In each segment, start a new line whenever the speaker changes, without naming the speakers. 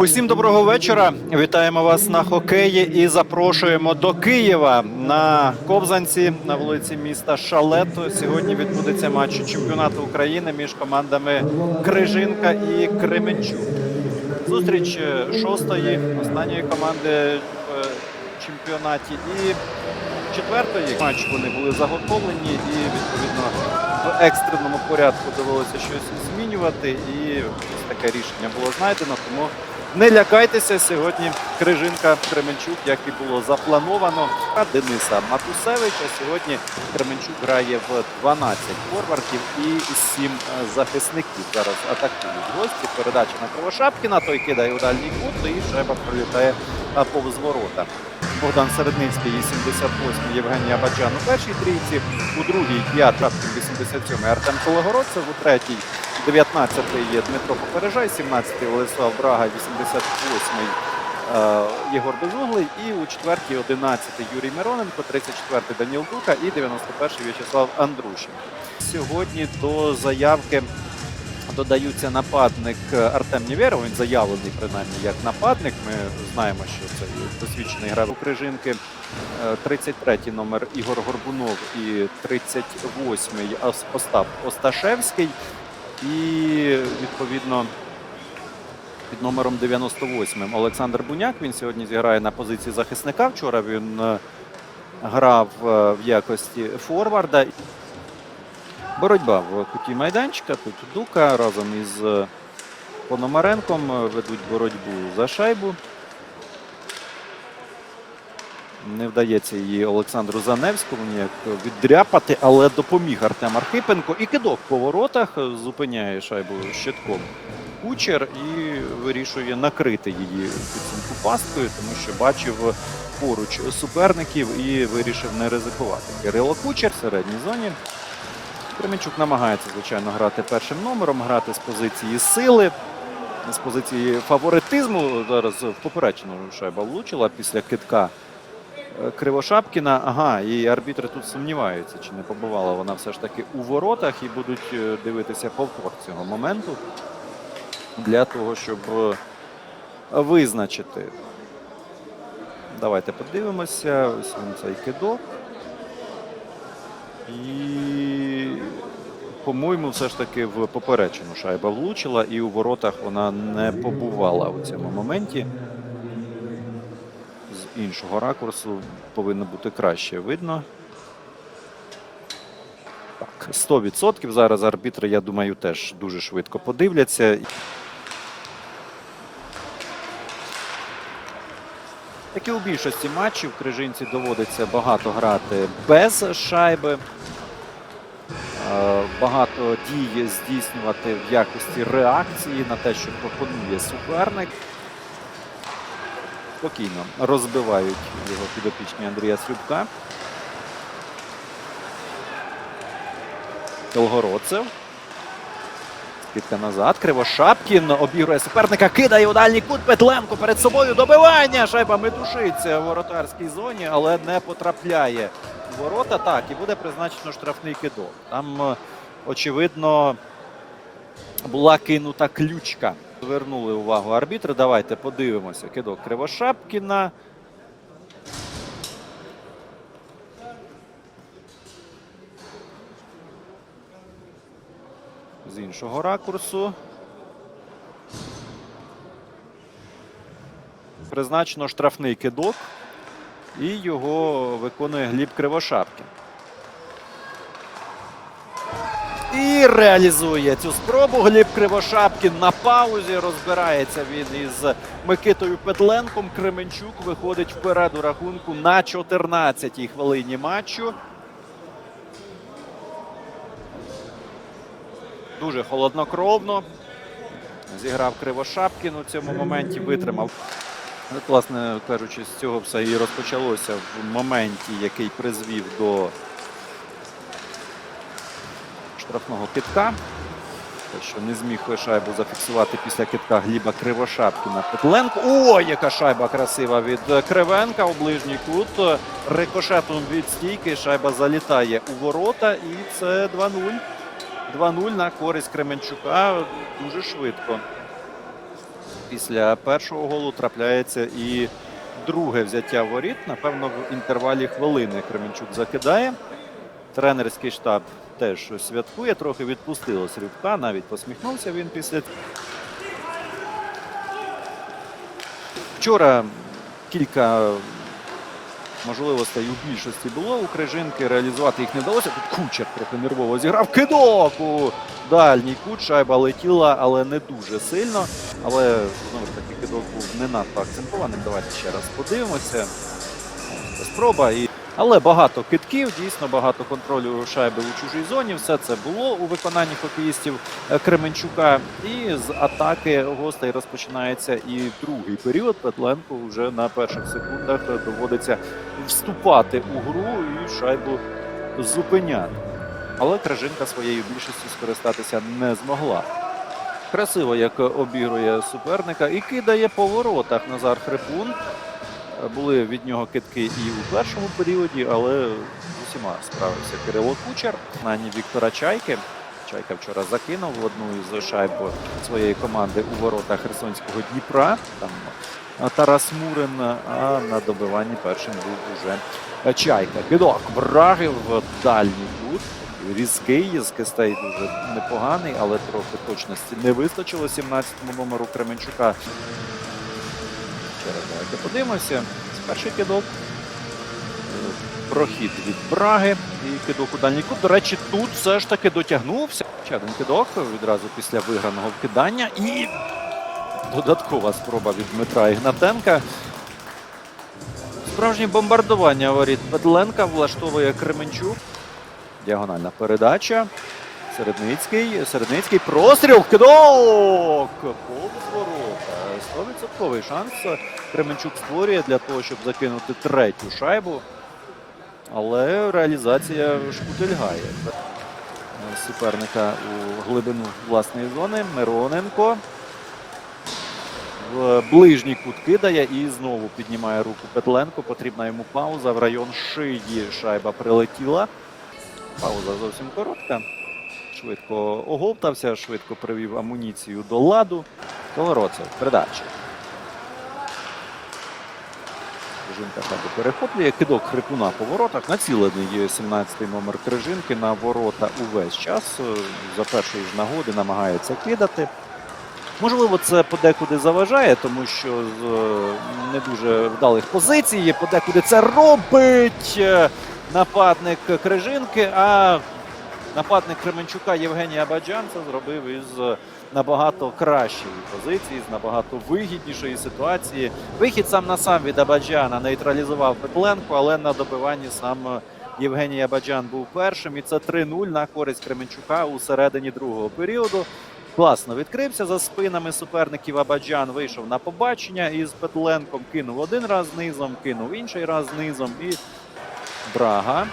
Усім доброго вечора. Вітаємо вас на хокеї і запрошуємо до Києва на Ковзанці на вулиці міста Шалето. Сьогодні відбудеться матч чемпіонату України між командами Крижинка і Кременчук. Зустріч е, шостої останньої команди в е, чемпіонаті і четвертої матч вони були заготовлені і відповідно в екстреному порядку довелося щось змінювати. І таке рішення було знайдено. Тому не лякайтеся сьогодні. Крижинка Кременчук, як і було заплановано. А Дениса Матусевича сьогодні Кременчук грає в 12 форвардів і 7 захисників. Зараз атакують гості. Передача на Кривошапкіна. Той кидає у дальній кут і шайба пролітає повз ворота. Богдан Середницький, 88-й Євгеній Абаджан у першій трійці, у другій 5 87-й Артем Кологородцев, у третій 19-й є Дмитро Попережай, 17-й Владислав Брага, 88-й е, Єгор Безуглий і у четвертій 11-й Юрій Мироненко, 34-й Даніл Дука і 91-й В'ячеслав Андрущенко. Сьогодні до заявки додаються нападник е, Артем Нєвєров, він заявлений принаймні як нападник. Ми знаємо, що це досвідчений гравець Крижинки. Е, 33-й номер Ігор Горбунов і 38-й Остап Осташевський. І відповідно під номером 98 Олександр Буняк. Він сьогодні зіграє на позиції захисника. Вчора він е, грав е, в якості форварда. Боротьба в куті майданчика. Тут Дука разом із е, Пономаренком ведуть боротьбу за шайбу. Не вдається її Олександру Заневському ніяк віддряпати, але допоміг Артем Архипенко. І кидок по воротах зупиняє шайбу щитком кучер і вирішує накрити її підсумку пасткою, тому що бачив поруч суперників і вирішив не ризикувати. Кирило Кучер в середній зоні. Кременчук намагається, звичайно, грати першим номером, грати з позиції сили, з позиції фаворитизму. Зараз в поперечину шайба влучила після китка Кривошапкіна. Ага, і арбітри тут сумніваються, чи не побувала вона все ж таки у воротах і будуть е, дивитися повтор цього моменту для того, щоб е, визначити. Давайте подивимося. Ось він цей кидок. І, по-моєму, все ж таки в поперечину шайба влучила, і у воротах вона не побувала у цьому моменті. Іншого ракурсу повинно бути краще видно. Так, 100%. Зараз арбітри, я думаю, теж дуже швидко подивляться. Як і у більшості матчів, Крижинці доводиться багато грати без шайби. Е, Багато дій здійснювати в якості реакції на те, що пропонує суперник. Спокійно розбивають його підопічні Андрія Срюбка. Колгородцев. Скидка назад. Кривошапкін обігрує суперника, кидає у дальній кут Петленко перед собою. Добивання. Шайба метушиться в воротарській зоні, але не потрапляє у ворота. Так, і буде призначено штрафний кидок. Там, е, очевидно, була кинута ключка. Звернули увагу арбітри. Давайте подивимося. Кидок Кривошапкіна. З іншого ракурсу. Призначено штрафний кидок. І його виконує Гліб Кривошапкін. І реалізує цю спробу. Гліб Кривошапкін на паузі. Розбирається він із Микитою Петленком. Кременчук виходить вперед у рахунку на 14-й хвилині матчу. Дуже холоднокровно. Зіграв Кривошапкін у цьому моменті, витримав. Власне кажучи, з цього все і розпочалося в моменті, який призвів до штрафного китка. Те, що не зміг шайбу зафіксувати після китка Гліба Кривошапкіна. Петленко. О, яка шайба красива від Кривенка у ближній кут. Рикошетом від стійки шайба залітає у ворота. І це 2-0. 2-0 на користь Кременчука дуже швидко. Після першого голу трапляється і друге взяття воріт. Напевно, в інтервалі хвилини Кременчук закидає. Тренерський штаб теж святкує, трохи відпустило Срібка, навіть посміхнувся він після. Вчора кілька можливостей у більшості було у Крижинки. Реалізувати їх не вдалося. Тут кучер трохи нервово зіграв. Кидок у дальній кут. Шайба летіла, але не дуже сильно. Але знову ж таки кидок був не надто акцентованим. Давайте ще раз подивимося. Спроба. І... Але багато китків, дійсно багато контролю шайби у чужій зоні. Все це було у виконанні хокеїстів е, Кременчука. І з атаки гостей розпочинається і другий період. Петленко вже на перших секундах доводиться вступати у гру і шайбу зупиняти. Але Кражинка своєю більшістю скористатися не змогла. Красиво, як обігрує суперника, і кидає по воротах Назар Хрипун. Були від нього китки і у першому періоді, але з усіма справився Кирило Кучер. Нані Віктора Чайки. Чайка вчора закинув одну із шайб своєї команди у воротах Херсонського Дніпра. Там Тарас Мурин, а на добиванні першим був уже Чайка. Підок Браги дальній кут. Різкий з кистей дуже непоганий, але трохи точності не вистачило 17-му номеру Кременчука. Ще давайте подивимося. Перший кидок. Прохід від Браги і кидок у дальній кут. До речі, тут все ж таки дотягнувся. Ще один кидок відразу після виграного вкидання. І додаткова спроба від Дмитра Ігнатенка. Справжнє бомбардування воріт Петленка влаштовує Кременчук. Діагональна передача. Середницький. Середницький простріл. Кидок! Повз. 100% шанс Кременчук створює для того, щоб закинути третю шайбу. Але реалізація шкутильгає суперника у глибину власної зони. Мироненко. В ближній кут кидає і знову піднімає руку Петленко. Потрібна йому пауза. В район шиї шайба прилетіла. Пауза зовсім коротка. Швидко оговтався, швидко привів амуніцію до ладу. Колороцев. Передача. Крижинка шайбу перехоплює. Кидок Хрипуна по воротах. Націлений 17-й номер Крижинки на ворота увесь час. За першої ж нагоди намагається кидати. Можливо, це подекуди заважає, тому що з е, не дуже вдалих позицій подекуди це робить е, нападник Крижинки, а нападник Кременчука Євгеній Абаджан це зробив із набагато кращої позиції, з набагато вигіднішої ситуації. Вихід сам на сам від Абаджана нейтралізував Петленко, але на добиванні сам Євгеній Абаджан був першим. І це 3-0 на користь Кременчука у середині другого періоду. Класно відкрився за спинами суперників. Абаджан вийшов на побачення із Петленком. Кинув один раз низом, кинув інший раз низом. І Брага.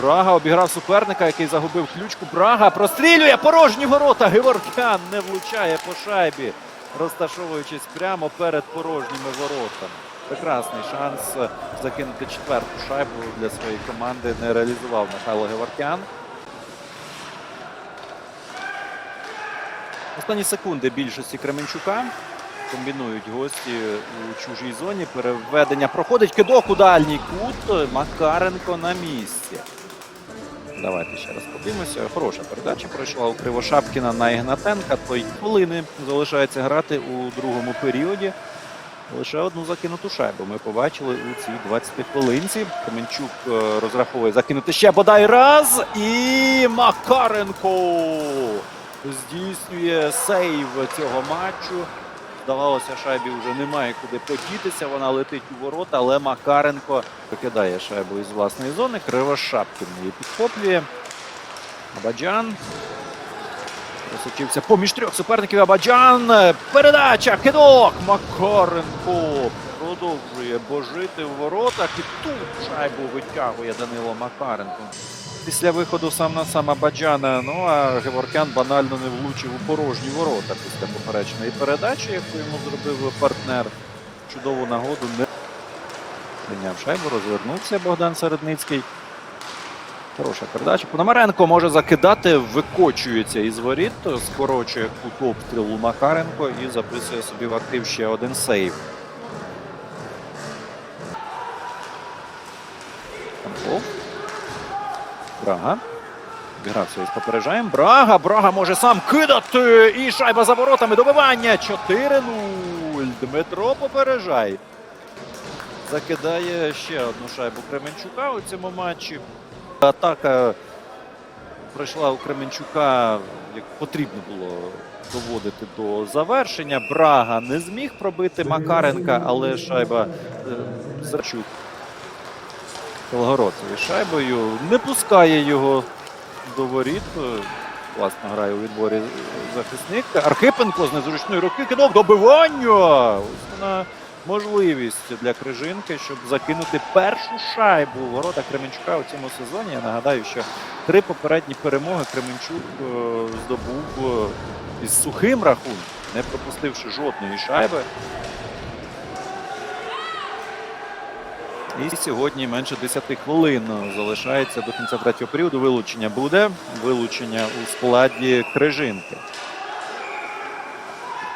Брага обіграв суперника, який загубив ключку. Брага прострілює порожні ворота. Геворкян не влучає по шайбі, розташовуючись прямо перед порожніми воротами. Прекрасний шанс закинути четверту шайбу для своєї команди не реалізував Михайло Геворкян. Останні секунди більшості Кременчука. Комбінують гості у чужій зоні. Переведення проходить. Кидок у дальній кут. Макаренко на місці. Давайте ще раз подивимося. Хороша передача пройшла у Кривошапкіна на Ігнатенка. Той хвилини залишається грати у другому періоді. Лише одну закинуту шайбу ми побачили у цій 20 хвилинці. Кременчук е, розраховує закинути ще бодай раз. І Макаренко здійснює сейв цього матчу. Здавалося, шайбі вже немає куди подітися. Вона летить у ворота, але Макаренко викидає шайбу із власної зони. Кривошапкін її підхоплює. Абаджан. Просочився поміж трьох суперників Абаджан. Передача, кидок. Макаренко продовжує божити в воротах. І тут шайбу витягує Данило Макаренко. Після виходу сам на сам Абаджана, ну а Геворкян банально не влучив у порожні ворота після поперечної передачі, яку йому зробив партнер. Чудову нагоду не прийняв шайбу, розвернувся Богдан Середницький. Хороша передача. Пономаренко може закидати, викочується із воріт, скорочує кут обстрілу Макаренко і записує собі в актив ще один сейв. Брага. Грався із. Брага. Брага може сам кидати. І шайба за воротами. Добивання. 4-0. Дмитро попереджай. Закидає ще одну шайбу Кременчука у цьому матчі. Атака пройшла у Кременчука, як потрібно було доводити до завершення. Брага не зміг пробити Макаренка, але шайба е, Зрачук Колгородцеві шайбою не пускає його до воріт. Класно грає у відборі захисник. Архипенко з незручної руки кидав добивання. Ось вона можливість для Крижинки, щоб закинути першу шайбу у ворота Кременчука у цьому сезоні. Я нагадаю, що три попередні перемоги Кременчук е, здобув е, із сухим рахунком, не пропустивши жодної шайби. І сьогодні менше 10 хвилин залишається до кінця третього періоду. Вилучення буде. Вилучення у складі Крижинки.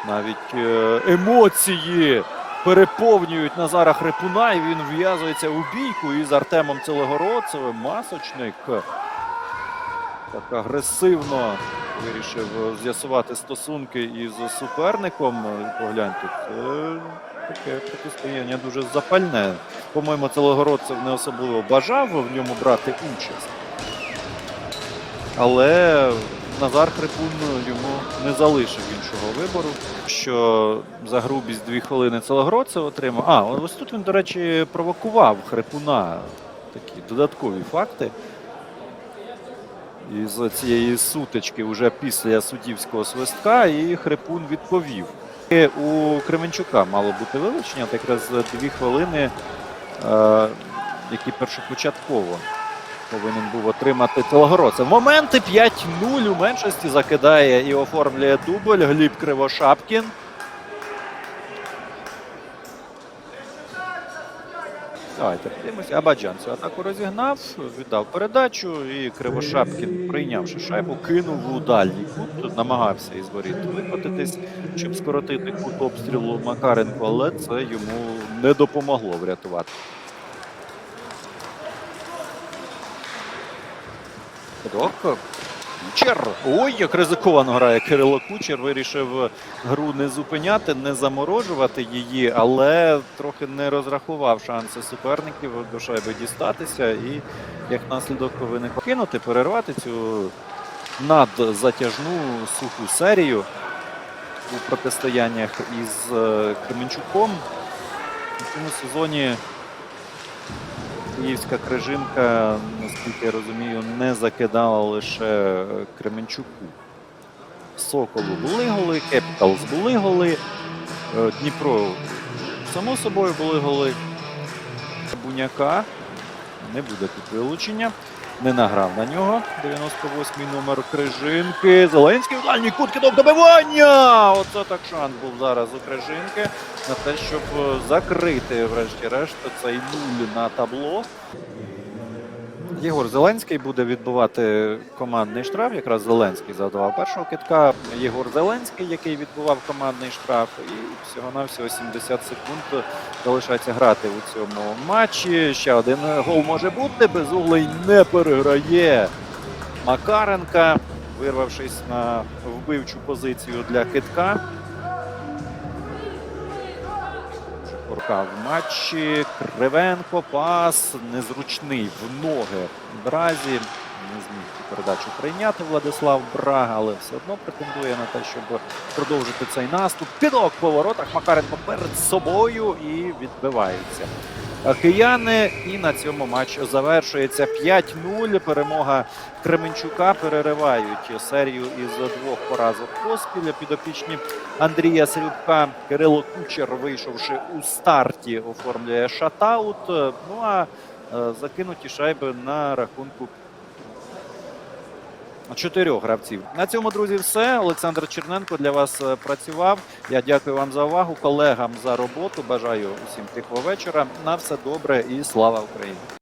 Навіть е, емоції переповнюють Назара Хрипуна, і він в'язується у бійку із Артемом Целогородцевим. Масочник так агресивно вирішив з'ясувати стосунки із суперником. Погляньте, таке протистояння дуже запальне. По-моєму, Целогородцев не особливо бажав в ньому брати участь. Але Назар Хрипун йому не залишив іншого вибору. Що за грубість дві хвилини Целогородцев отримав. А, ось тут він, до речі, провокував Хрипуна. Такі додаткові факти. Із цієї сутички вже після суддівського свистка, і Хрипун відповів. У Кременчука мало бути вилучення, так якраз дві хвилини, е, які першопочатково повинен був отримати Телогородцев. Моменти 5-0 у меншості закидає і оформлює дубль Гліб Кривошапкін. Давайте подивимося. Абаджан цю атаку розігнав, віддав передачу, і Кривошапкін, прийнявши шайбу, кинув у дальній кут, намагався із воріт викотитись, щоб скоротити кут обстрілу Макаренко, але це йому не допомогло врятувати. Федорко. Кучер. Ой, як ризиковано грає Кирило Кучер. Вирішив гру не зупиняти, не заморожувати її, але трохи не розрахував шанси суперників до шайби дістатися. І як наслідок повинен покинути, перервати цю надзатяжну суху серію у протистояннях із е, Кременчуком. У цьому сезоні Київська крижинка, наскільки я розумію, не закидала лише Кременчуку. Соколу були голи, Кепіталс були голи, е, Дніпро, само собою, були голи. Буняка не буде тут вилучення. Не награв на нього. 98-й номер Крижинки. Зеленський в дальній кут кидок добивання! Оце так шанс був зараз у Крижинки на те, щоб е, закрити, врешті-решт, цей нуль на табло. Єгор Зеленський буде відбувати командний штраф. Якраз Зеленський задавав першого китка. Єгор Зеленський, який відбував командний штраф, і всього-навсього 70 секунд залишається грати у цьому матчі. Ще один гол може бути. Безуглий не переграє Макаренка, вирвавшись на вбивчу позицію для китка. Рука в матчі. Кривенко пас незручний в ноги Бразі. Не зміг цю передачу прийняти Владислав Брага, але все одно претендує на те, щоб продовжити цей наступ. Підок по воротах Макаренко перед собою і відбивається. Кияни і на цьому матч завершується 5-0. Перемога Кременчука переривають серію із двох поразок поспіль. Підопічні Андрія Срюбка Кирило Кучер, вийшовши у старті, оформлює шатаут. Ну а е, закинуті шайби на рахунку чотирьох гравців. На цьому, друзі, все. Олександр Черненко для вас е, працював. Я дякую вам за увагу, колегам за роботу. Бажаю усім тихого вечора. На все добре і слава Україні.